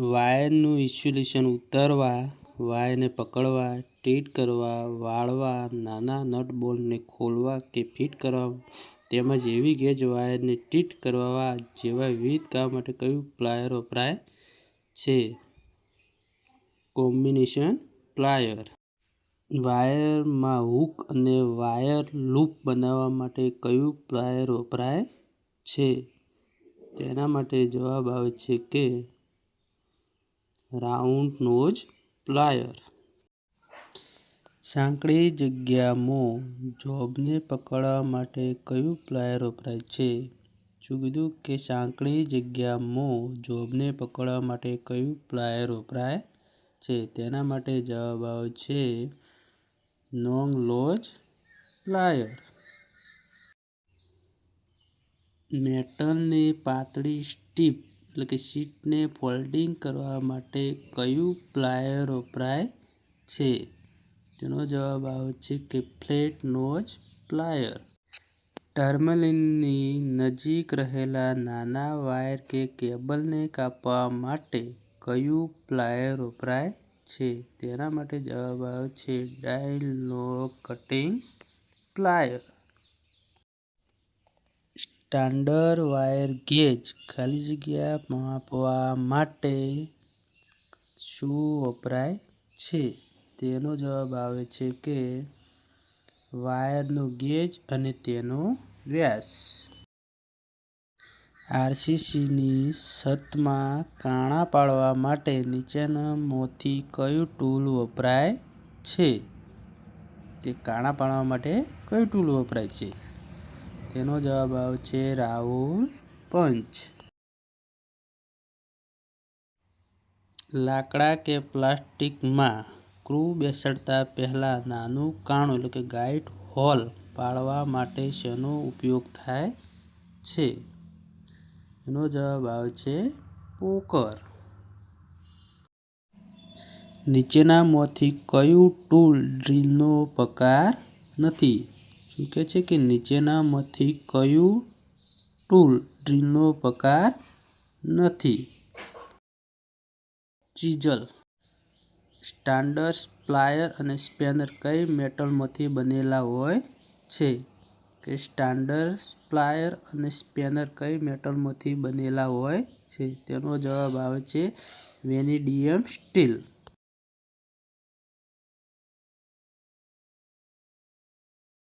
વાયરનું insulation ઉતારવા વાયરને પકડવા ટીટ કરવા, વાળવા, નાના નટ બોલ્ટને ખોલવા કે ફિટ કરવા તેમજ એવી ગેજ વાયરને ટીટ કરવા જેવા વિવિધ કામ માટે કયું પ્લાયર વપરાય છે? Combination plier. વાયરમાં હૂક અને વાયર લૂપ બનાવવા માટે કયું પ્લાયર વપરાય છે? તેના માટે જવાબ આવે છે કે રાઉન્ડ નોઝ પ્લાયર. સાંકડી જગ્યામાં જોબને પકડવા માટે કયું પ્લાયર વપરાય છે? શું કીધું કે સાંકડી જગ્યામાં જોબને પકડવા માટે કયું પ્લાયર વપરાય છે? તેના માટે જવાબ આવે છે નોંગ લોજ પ્લાયર. મેટલની પાતળી સ્ટ્રીપ એટલે કે શીટને ફોલ્ડિંગ કરવા માટે કયું પ્લાયર વપરાય છે? તેનો જવાબ આવે છે કે ફ્લેટ નોચ પ્લાયર. ટર્મલિનની નજીક રહેલા નાના વાયર કે કેબલને કાપવા માટે કયું પ્લાયર વપરાય છે? તેના માટે જવાબ આવે છે die cutting plier. Standard wire gauge ખાલી જગ્યા માપવા માટે શું વપરાય છે? તેનો જવાબ આવે છે કે વાયરનો ગેજ અને તેનો વ્યાસ. આરસીસીની છતમાં કાણા પાડવા માટે નીચેનામાંથી કયું ટૂલ વપરાય છે? તે કાણા પાડવા માટે કયું ટૂલ વપરાય છે? તેનો જવાબ આવશે રાઉન્ડ પંચ. લાકડા કે પ્લાસ્ટિકમાં ક્રૂ બેસાડતા પહેલાં નાનું કાણું એટલે કે ગાઇડ હોલ પાડવા માટે શેનો ઉપયોગ થાય છે? એનો જવાબ આવશે પોકર. નીચેનામાંથી કયું ટૂલ ડ્રીલનો પ્રકાર નથી? શું કહે છે કે નીચેનામાંથી કયું ટૂલ ડ્રીલનો પ્રકાર નથી? ચીઝલ સ્ટાન્ડર્ડ પ્લાયર અને સ્પેનર કઈ મેટલમાંથી બનેલા હોય છે? કે સ્ટાન્ડર્ડ પ્લાયર અને સ્પેનર કઈ મેટલમાંથી બનેલા હોય છે? તેનો જવાબ આવે છે વેનિડિયમ સ્ટીલ.